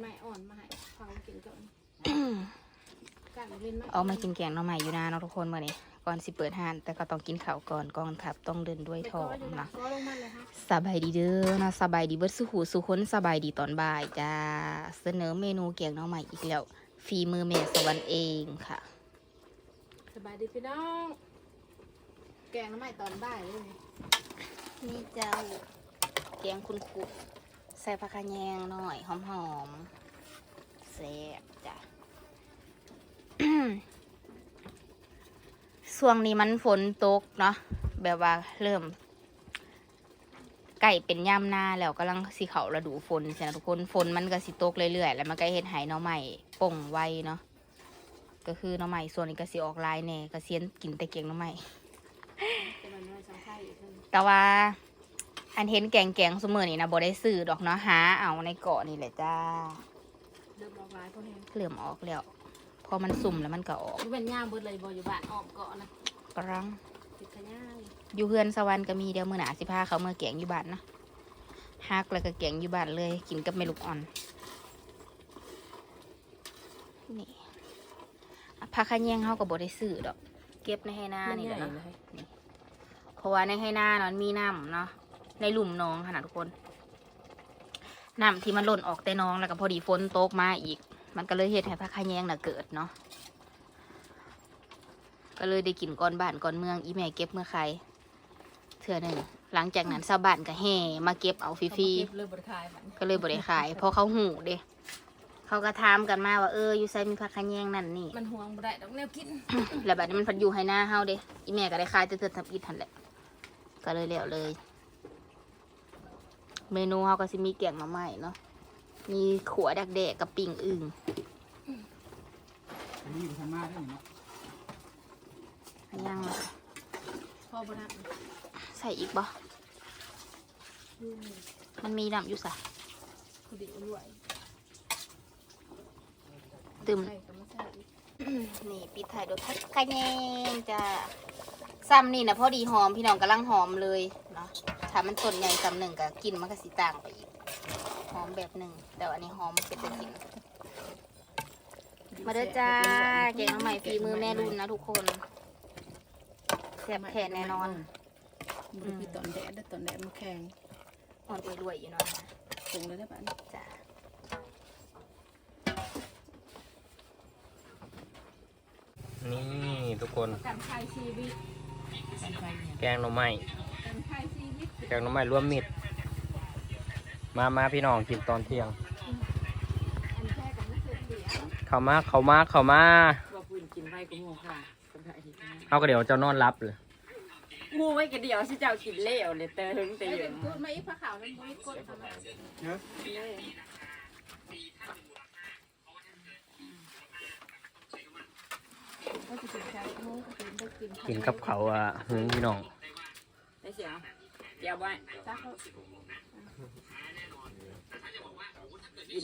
ไม้อ่อนมาให้ฟังกินก่อนกันเล่นไม้เอามากินแกงหน่อใหม่อยู่นะเนาะทุกคนเมื่อนี้ก่อนสิเปิดห้านแต่ก็ต้องกินข้าวก่อนกองทัพต้องเดินด้วยไปท้อก้องอยู่นะนะก้อลงมาเลยฮะสบายดีเด้อนะสบายดีเบิดสุหูสุคนสบายดีตอนบ่ายจ้าเสนอเมนูแกงหน่อใหม่อีกแล้วฝีมือแม่สวรรค์เองค่ะ สบายดีพี่น้อง แกงน้ำไม้ตอนบ่ายเลยนี่เจ้าแกงคุณคุ ใส่ผักขะแยงหน่อย หอมๆแซ่บจ้ะช่วงนี้มันฝนตกเนาะแบบว่าเริ่มใกล้เป็นย่ำหน้าแล้วกำลังสิเขาฤดูฝนใช่ไหมทุกคนฝนมันก็สิตกเรื่อยๆแล้วมันก็เฮ็ดห้หน้อใหม่ป่งไวเนาะก็คือน้อใหม่ส่วนนี้ก็สิออกลายแน่ก็เซียนกินแต่เกียงน้อใหม่แต่ว่า อันเห็นแกงแกงๆเสมอนี่นะบ่ได้ซื้อดอกเนาะหาเอาในเกาะนี่แหละจ้าเริ่มออกลายพวกนี้เหลื่อมออกแล้ว พอมันสุ่มแล้วมันก็ออกดูเป็นย่ามเบิดเลยบ่อยู่บ้านออมเกาะนะกรังติดขย่าอยู่อยู่เฮือนสวรรค์ก็มีเดี๋ยวมื้อหน้าสิพาเขาเมื่อแกงอยู่บ้านนะฮักแล้วก็แกงอยู่บ้านเลย กินกับเมลูกอ่อนนี่อะผักขะแยงเฮาก็บ่ได้ซื้อดอก เก็บในให้หน้านี่แหละเนาะนี่เพราะว่าในให้หน้าเนาะมีน้ำเนาะ ในหลุมหน้องค่ะนะทุกคนน้ำที่มันหล่นออกแต่หน้องแล้วก็พอดีฝนตกมาอีก มันก็เลยเฮ็ดให้พระขะแยงน่ะเกิดเนาะก็เลยได้กินก้อนบ้านก้อนเมืองอีแม่เก็บเมื่อใครเถื่อหนึ่งหลังจากนั้นชาวบ้านก็แห่มาเก็บเอาฟรีเขาบ่เก็บเลยบริคายมันๆก็เลยบ่ได้ขาย เพราะเขาหูเด้เขาก็ถามกันมาว่าเอออยู่ไซมีพระขะแยงนั่นนี่ มันห่วงบ่ได้ดอกแนวกินแล้วบัดนี้มันพัดอยู่ให้หน้าเฮาเด้อีแม่ก็ได้ขายแต่เธอทำอีทันแหละ ก็เลยแล้วเลย เมนูเฮาก็สิมีแกงหน่อไม้เนาะ มีขัวดักแดกกับปิ่งอึ่งอันนี้อยู่ทางมาได้เนาะให้ย่างมาพ่อบ่ได้ใส่อีกบ่อืมมันมีน้ำอยู่สะคือดีรวยตึม ใส่ก็ไม่ใส่อีกนี่ปิดถ่ายโดยพักกะแยงจ้าซ้ำนี่นะพอดีหอมพี่น้องกำลังหอมเลยเนาะ ถ้ามันต้นใหญ่ซ้ำหนึ่งก็กินมันก็สีต่างไปอีกหอมแบบหนึ่งแต่ว่าอันนี้หอมเป็นตัวกินมาเด้อจ้าแกงน้ำใหม่ฝีมือแม่รุ่นนะทุกคนแซ่บแท้แน่นอนมันคือตอนแดดได้อตอนแดดมันแข็งอ่อนรวยๆอยู่เนาะคงเลยได้ปะนี่จ้านี่ทุกคนกันไข่ชีวิตกันไข่เนี่ยแกงหน่อไม้กันไข่ชีวิต แกงหน่อไม้รวมมิตรมามาพี่น้องกินตอนเที่ยงอันแค่กับไม่เคยเสียเข้ามาเข้ามาเข้ามาว่าพูนกินไว้ก็งูค่ะคนไทยเอาก็เดี๋ยวเจ้านอนรับเลย งูไว้กระเดียวสิเจ้ากินเล้วเลยเตอหึงแต่แล้วเยเป็อะนกูดมาอีกผ้าขาวนั้นบ่มีกดทำไมเนาะก็จะกินแค่นู้นก็กินได้กินกินกับเขาวอะหึงพี่น้องได้เสียงเดี๋ยวไว้จ้าเขากิน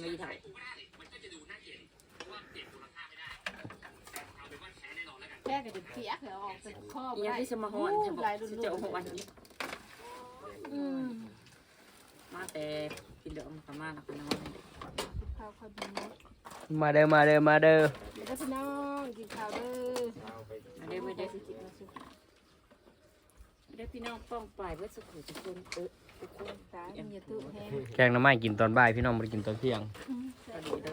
ไม่เท่าแค่กับจะเปียกแล้วออกเป็นข้ออีบ่หยังได้ที่สมหอนจะบอกลายรุ่นสิเจ้าหัวนี้อืมมาแต่กินเหลือมประมาณนักนอนข้าวข้าวดีมาเด้อมาเด้อมาเด้อเดี๋ยวก็พี่น้องกินข้าวเด้อมาเด้อมาเด้อ เด้อพี่น้องป้องปลายเพื่อสุขุทุกคนเออทุกคนตาอย่าตุ้แห้งแกงหน่อไม้กินตอนบ่ายพี่น้องไม่ได้กินตอนเที่ยงพอดีเด้อ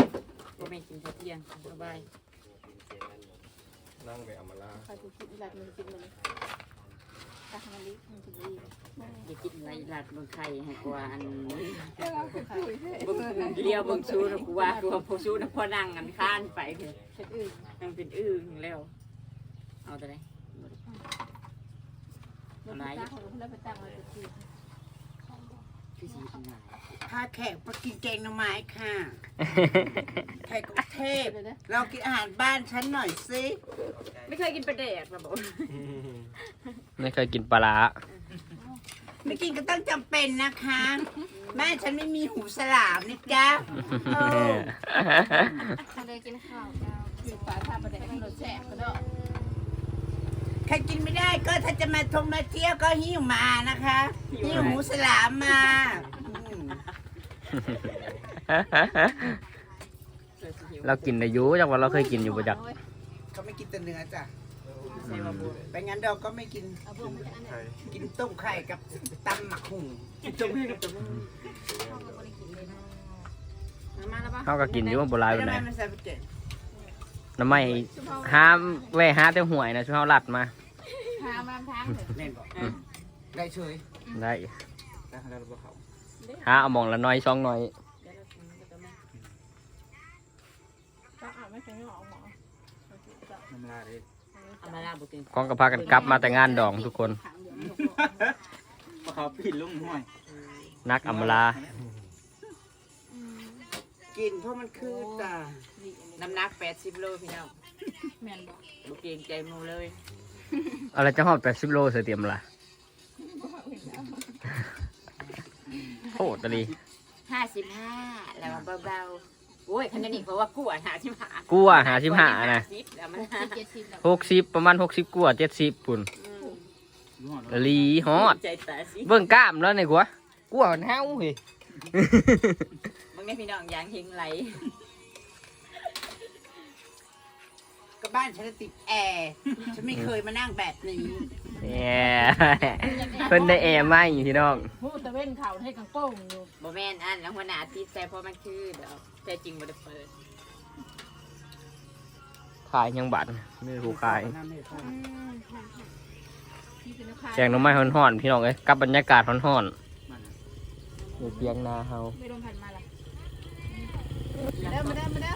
พ่อแม่กินเที่ยงสบายนั่งไปเอามาลาใครจะกินหลัดมันกินมันตักมันลิมันจะดีอย่ากินไรหลัดเมืองไทยให้กว่าอันก็เราคือคุยเบิ่งเลี้ยวเบิ่งชูนะกูว่ากูว่าพอชูนะพอนั่งกันข้านไปคือเช็ดอื่นมันเป็นอื้อแล้วเอาแต่ไหน มันตั้งแล้วไปตั้งไว้จะกินพี่สีทำงานพาแขกมากินแกงหน่อไม้ค่ะแขกกรุงเทพเลยนะเรากินอาหารบ้านฉันหน่อยสิไม่เคยกินปลาแดกมาบอกไม่เคยกินปลาร้าไม่กินก็ต้องจำเป็นนะคะ แม่ฉันไม่มีหูสลามนะจ๊ะเออมาเลยกินข้าวจ้า คือปลาท่าประเดี๋ยวมันโดนแฉกก็ได้ ใครกินไม่ได้ก็ถ้าจะมาทงมาเที่ยวก็หิ้วมานะคะหิ้วหูสลามมาอืมหิวเรากินได้อยู่จักว่าเราเคยกินอยู่บ่จักเขาไม่กินแต่เนื้อจ้ะใส่ว่าบัวไปงั้นเราก็ไม่กินเอาบ่งมาจากอันไหนกินต้มไข่กับตำหมักหุ่งจงให้กับจงมามาแล้วปะเฮาก็กินอยู่บ่หลายไม่ปานได้ใดไม่ใส่ไปเจ็ด น้ำไม้ห้ามแว่หาแต่หวยนะช่วยเฮาลัดมาทางมาทางเถอะเล่นบอกได้เฉยได้แต่เราบอกเขาหาเอาหมองละน้อยสองน้อยก็เอาไม่ใช่ไม่ออกหมอน้ำลายเลยเอามาลาบุกินของก็พากันกลับมาแต่งานดองทุกคนพอเขาปิดลุ่มห้อยนักอำลา กินเพราะมันคือจ้ะน้ำหนัก80โลพี่น้องแม่นบอกบุเกรงใจหมูเลยอะไรจะฮอด80โลเสียเตรียมล่ะโอ้ตะลี55แล้วเบาๆโอ้ยคันนี้เพราะว่ากลัว55กูอะหา15นะ50แล้วมันสิบเจ็ดสิบแล้ว60ประมาณ60กว่า70ปุ่นรู้หอดตะลีฮอดใจตาสิเบิ่งกล้ามแล้วนี่กว่ากูว่ามันเฮาเฮ้ย มึงได้พี่น้องยางเฮงไหลก็บ้านฉันติดแอร์ฉันไม่เคยมานั่งแบบนี้แหมเพิ่นได้แอร์ใหม่พี่น้องพูดตะเว้นเข่าให้กังโป้งอยู่บ่แม่นอันแล้วหัวหน้าติดใจเพราะมันคือเดี๋ยวใจจริงบ่ได้เปิดขายยังบัตรไม่รู้ขายน้ำไม่เข้าที่เป็นนักแจงหน้ำไม้ห่อนๆพี่น้องเอ้ยกับบรรยากาศห่อนมันๆอยู่เพียงนาเฮาไม่ลงพันมาละมา เด้อมาเด้อมาเด้อ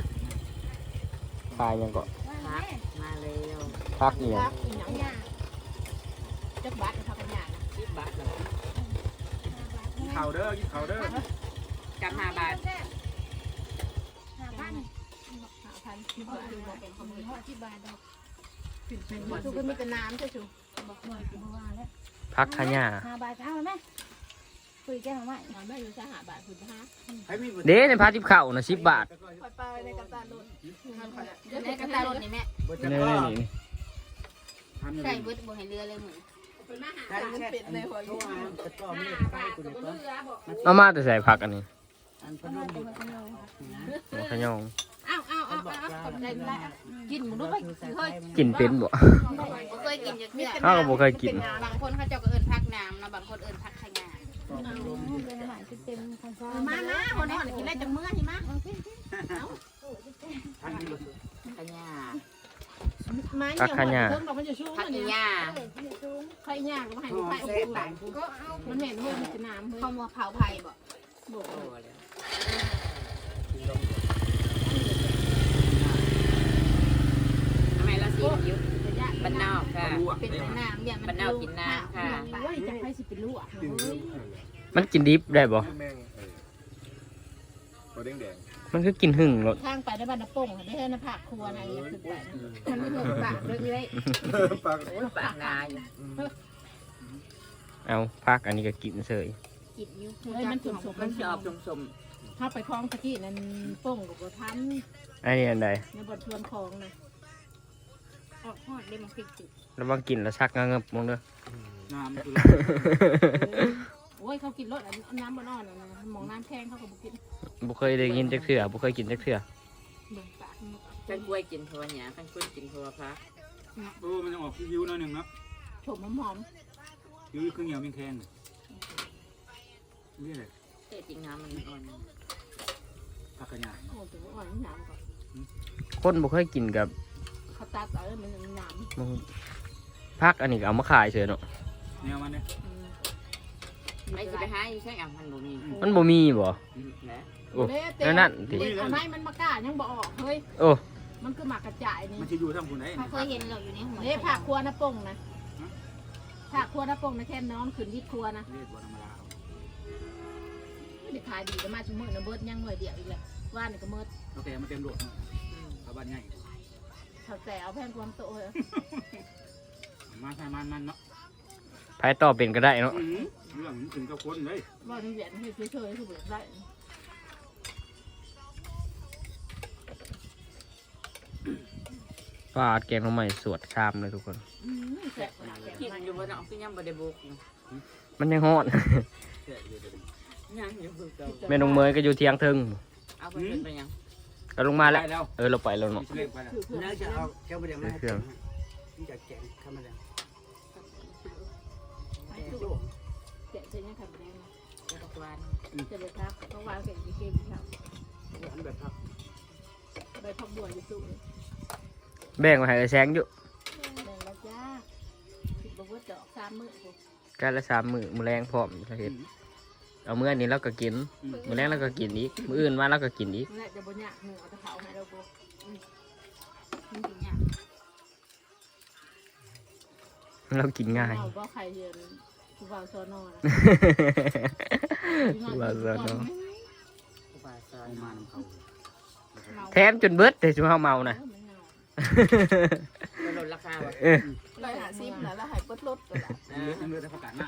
ขายยังก็พักมาเร็วพักอีหยังรักอีหยังยาจักบัตรเขาเป็นยาสิบบาทเหรอกินเขาเด้อกินเขาเด้อกับมาบาทห้าพันห้าพันที่บ้านดูบอกเป็นคอมมิบานดอกเป็นทุกคนมีแต่น้ำใช่ชูบอกหน่อยกูว่าแล้วพักขยะห้าบาทเอาไหม คุยแก้วไหมเอาไหมอยู่จะหาบาทคุณฮะให้มีบุตรเด้ในพาทิพเข่านะสิบบาทคอยไปในกระตาลุนเดี๋ยวในกระตาลุนนี่แม่บุตรนี่ก็นี่ทำใส่ยังไงเบิดบ่ให้เรือเลยหมือเป็นมาหาได้มันแค่เป็ดในหัวอยู่ตะกร้อไม่ห้าไปบาทกูกับเลยเรือบอกเอามาแต่ใส่ผักอันนี้อันพนมบุตรหัวขยองอ้าวอ้าวอ้าวอ้าวขอบใจดูแลกินหมูด้วยไปเฮ้ยกินเป็นบ่บ่เคยกินจักเทื่อเฮาก็บ่เคยกิน บางคนเขาเจ้าก็เอิ้นพักน้ำเนาะบางคนเอิ้นพักขยะ มามาคนนี้กินได้จังเมื่อหิมะทำนี่เลยขยะมาเหี่ยวเพิ่งดอกมันจะชู้พักเนี่ยยาใครยากก็ให้หอไปมอุแซ่ดบหลังก็เอามันเห็นว่ามันจะน้ำเฮ้ยข้าวมัวเผาไผ่บ่บอก โอ้เลยทำไมเราสีผิว จะยาก บ้าน นอกค่ะรู้อะเป็นน้ำเนี่ยมันบ้านนอกกินน้ำค่ะโอ้ยจะให้สิเป็นลูกเฮ้ยมันกินดิบได้บ่แมงตัวแดงแดงมันคือกินหึ่งรสทางไปได้บ้านน้าป่งได้ให้น้าผักครัวอะไรอย่างเงี้ยขึ้นไปมันไม่ถูกปากเลยเลยปากโอ้ยปากงาอยู่เอาพักอันนี้ก็กินเฉยกินอยู่เฮ้ยมันสุ่มสุ่มมัมันนชอบสมถ้าไปคลองตะกี้นั่นป่งกับทันอันนี้อันใดในบทชวนคลองนะ ออกฮอดได้มันพริกจุกแล้วมากินแล้วชักงะเงิบมองเด้อน้ำคือโอ้ยเขากินรสน้ำบนอ่อนนะมองน้ำแข็งเขาก็บุกินบ่เคยได้กินจักเทื่อบ่เคยกินจักเทื่อเบิ่งปากๆกันกล้วยกินโทวเนี่ยกันกล้วยกินโทวพักโอ้มันจะออกคิ้วหน่อยหนึ่งเนาะโฉมหอมคิ้วครึ่งเหี่ยวมีแข็งนี่แหละแต่จริงน้ำมันอ่อนผักกระยาโอ้ถึงอ่อนน้ำก่อนคนบ่เคยกินกับ เขาตัดเอาแล้วมันน้ำมึงพักอันนี้ก็เอามาขายเฉยเนาะแนวมันเนี่ยไม่จะไปหาอยู่ใช่อะมันบ่มีมันบ่มีบ่นะโอ้แล้วนั่นติเด็กเอาไม้มันมากล้ายังบ่ออกเฮ้ยโอ้มันคือหมากกระจายนี่มันจะอยู่ทั้งคนไหนเขาเคยเห็นเราอยู่ในหัวเด้ผักครัวนะป่งนะผักครัวนะป่งนะแค่น้องขึ้นที่ครัวนะเรียกว่าธรรมดาไม่ได้ขายดีก็มาชั่วโมงนะเบิดยังหน่วยเดียวอีกเลยว่านี่ก็เมิดโอเคมันเต็มโดดชาวบ้านใหญ่ ถ้าแต่เอาแพงความโตเลยมาใช่มันมันเนาะไผต่อเป็นก็ได้เนาะเรื่องถึงกับคนเลยว่าในเวียนให้เฉยๆคือแบบได้ฟาดแกงหน่อไม้สวดชามเลยทุกคนแซ่บคิดอยู่ว่าเนาะคือยังบ่ได้บุกมันยังฮอดแค่เดียวเดียวยังอยู่คือเก่าแม่นงเมยก็อยู่เทียงเทึงเอาไปเป็นไปยัง เราลงมาแล้วไปแล้ว เออเราไปแล้วเนาะ เล่นไปแล้วเนื้อจะเอาแก้วบะเดียวมาให้เครื่องที่จะแกงข้าวมันแดงไปตู้แกะเส้นยังทำแดงนะเดี๋ยวบอกวานจะไปพักต้องวางแกะที่เกมครับหวานแบบพักไปพักบัวอยู่ตู้เลยแบ่งมาให้ไอ้แซงอยู่แบ่งแล้วจ้าสิบบวชดอกสามมื้อผมกันละสามมือมือแรงพร้อมเราเห็น เอามื้อนี้เราก็กินมื้อแรงเราก็กินอีกมื้ออื่นมาเราก็กินอีกนั่นแหละจะบนหยาเหนือเอาตะเผาให้เราบุมันกินหยาเรากินง่าย เราก็ใครเรียนผู้บ่าวโซนอนว่าซะเนาะอุบาสอนมาน้ำเขาแถมจนเบิดแต่ชุมเฮาเมานะก็ลดราคาว่ะเออ ร้อยห้าสิบนะแล้วหายปดลดก็ได้เลือดเลือดประกาศหน้า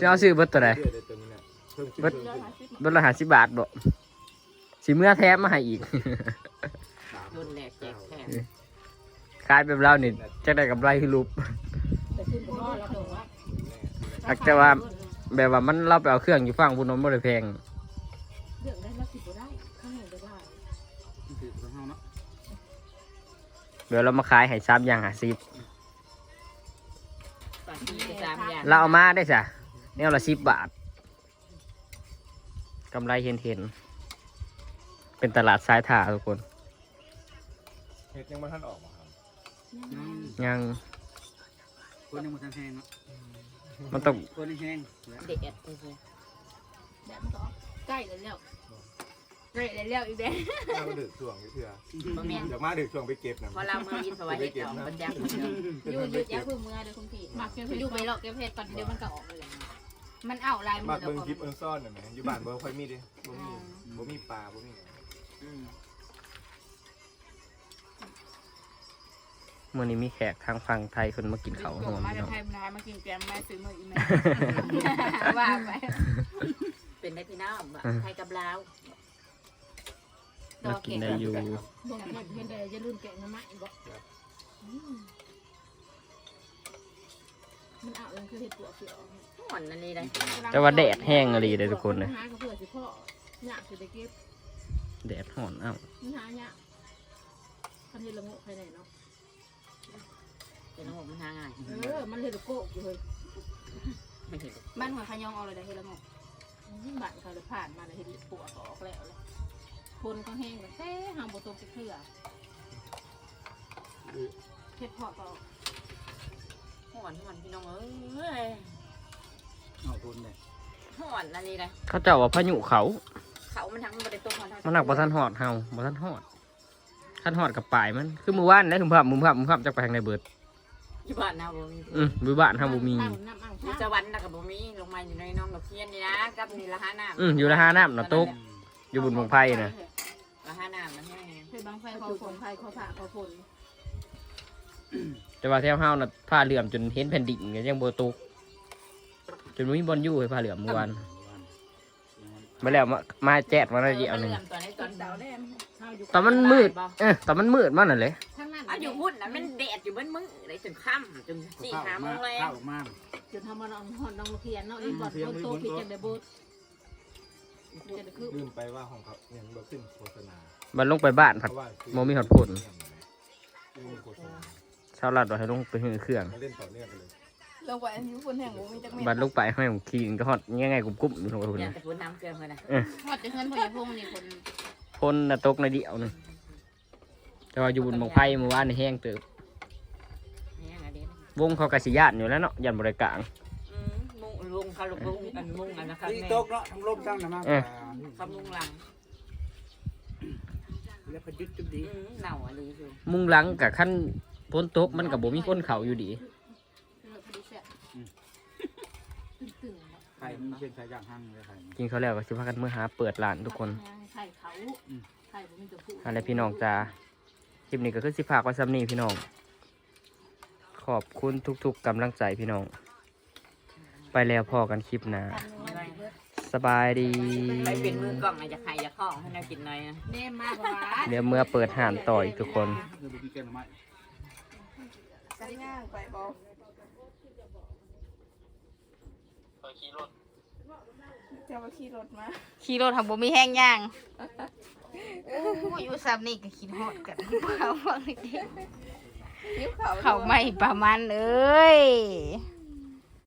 สิเอาซื้อเบิดตัวใด เดือดเลยตัวนี้ เนี่ยเพิ่มกินเบิดเพิ่มร้อยกินห้าสิบเบิดละ50บาทบ่สิเมื่อแถมมาให้อีกรุ่นแรกแจกแถมขายแบบเรานี่จักได้กำไรคือรูปแต่ขึ้นก็เราบอกว่าอักแต่ว่า แบบว่ามันเราไปเอาเครื่องอยู่ฝั่งพุ่นนบ่ได้แพงเรื่องได้รับสิบได้ข้างหนึ่งได้ว่าถือของเฮาเนาะเดี๋ยวเรามาขายให้สามอย่าง50ปาทีไปสามอย่างเราเอามาได้จ้ะแนวละ10บาท กำไรเห็นๆเป็นตลาดสายถ่าทุกคนเฮ็ดยังไม่ทันออกมาครับยังคนยังหมดแห้งเนาะมันต้องคนแห้งเด็ดเลยแบบมันก็ใกล้เลยแล้วใกล้เลยแล้วอีกแล้วมาก็ดึกช่วงนี่เถื่อบ่แม่นอยากมาดึกช่วงไปเก็บนะพอเราเมื่อยินสวัสดิ์เจ้าประจักษ์เหมือนเดิมอยู่หยุดยาพึ่งมือเดี๋ยวคุณพี่มักเก็บอยู่ไปหรอกเก็บเพชรก่อนเดี๋ยวมันก็ออกเลย มันเอาลายมืมาอแล้วเบิ่งก็คลิปเอิ้นซ่อนหน่อยไหมอยู่บ้านบ่ค่อยมีดิบ่มีบ่มีปลาบ่มีหยังอืมมื่อนี้มีแขกทางฝั่งไทยคนมากินข้าวหอมมาพี่จะน้องไทยมามากินแกมมาซื้อมืออีเมลว่าไปเป็นได้พี่น้องบ่ไทยกับลาวมากินได้อยู่ บอกเห็นเห็นแต่อย่าลืมแกะน้ำมันบอก มันเอาเองคือเห็ดปวกเขียวห่อนอันนี้เลยแต่ว่าแดดแห้งอะไรเลยทุกคนเลย หาก็เพื่อสิพ่อเนี่ยคือได้เก็บแดดห่อนอ้าวมันหาเนี่ยทำเห็ดละโงกใครไหนเนาะเป็นน้องผมมันหาง่ายเออมันเห็ดโกกอยู่เลยไม่เห็นบ้านหัวขยองเอาเลยได้เฮ็ดละงกบ้านเขาเลยผ่านมาเลยเห็ดปวกออกแล้วเลยคนก็แห้งเลยแท้หางบตกจะเถื่อเห็ดเพาะก็ ห่อนห่อนพี่น้องเอ้ยเอาคนเลยห่อนอันนี้เลยเขาเจ้าว่าพายุเขา เขามันทั้งบริตัวของทางมันหนักบ่ทันหอดเฮาบ่ทันหอดทันหอดกับปลายมัน คือมือว่านได้ถึงภาพมือภาพมือภาพจักไปทางใดเบิดอยู่บ้านนะบ่มีอืมมือบ้านเฮาบ่มีน้ำน้ำอ่างอยู่สวรรค์นะกับบ่มีลงมาอยู่ในน้องดอกเทียนนี่นะกับนี่ละห้าน้ำอืมอยู่ละหาน้ำน่ะตกอยู่บนบงไผ่น่ะละห้าน้ำมันแห้งเห็ดบางไฟเขาฝนไฟเขาผ่าเขาฝน แต่ว่าแถวเฮาน่ะผ้าเหลื่อมจนเห็นแผ่นดินก็ยังบ่ตกจนมีบอลอยู่ให้ผ้าเหลื่อมเมื่อวานมาแล้วมามาแจ๊ดมาแล้เดียวหนึงตอนนี้ตอนเสาแน่ตอนมันมืดเออตอนมันมืดมันน่ะเลยข้งนั้นเอาอยู่พุ่นนะมันแดดอยู่บนมึงเลยจนค่ำจนสี่ห้าโมงแล้ข้าววออกจนทำมันอ่อนหอนน้องเทียนเนาะอีบอดบนโตพี่จังได้บูดจะได้คือลืมไปว่าของเขายังบ่ขึ้นโฆษณามันลงไปบ้านผัด เพราะว่าบ่มีหอดผลไม่มีโฆษณา ชาวรัดว่าให้ลงไปหือเครื่อง มาเล่นต่อเนื่องกันเลยลงไปอันนี้คนแห่งบ่มีจักเม็ดบัดลงไปให้ผมขี่ก็ฮอดง่ายๆกุบๆอยู่ตรงอยานั้กนจะพูดน้ำเกลือเลยนะฮอดจะเฮือนพ่อใหญ่พงนี่คนพ่นน่ะตกในเดียวหนึงแต่ว่าอยู่บนบงไผ่เมื่อวานนี่แห้งเติบนี่อะไรเด็ดวงเขากสิยานอยู่แล้วเนาะยันบริกลางมุงลุงเขาลุงลุงอันมุงอันนะครับที่แม่ตกเนาะทั้งลมทั้งน้ำมันเขามุงหลังแล้วพยุดจุดดีเน่าอะไรอยู่มุงหลังกับขั้น พ้นตกมันกับบ่มีคนเขาอยู่ดีตึงไข่มันเป็นสายยางหั่งเลยไข่กินเขาวแล้วก็สิพากันเมื่อหาเปิดร้านทุกคนไข่เขาไข่บ่มีตัวผู้อะไรพี่น้องจ้าคลิปนี้ก็คือสิฝากไว้ซ้ำนี้พี่น้อง ขอบคุณทุกๆกำลังใจพี่น้อง ไปแล้วพอกันคลิปหน้าสบายดี ไปเป็นมือกล้องอาจจะไข่จะข้องให้เรากินหน่อยนะ เน่มากกว่า เดี๋ยวเมื่อเปิดห่านต่ออีกทุกคน เดี๋ยวบุกี้แกงหน่อไม้ ใส่ง่างไปบ่ขี่รถทางบ่มีแห้งย่างเอโอ้ยอยู่ซ้ำนี่ก็คิดฮอดกันเอาฟังนี่ดิหิวเขาเขาไม่ประมาณเอ้ยเ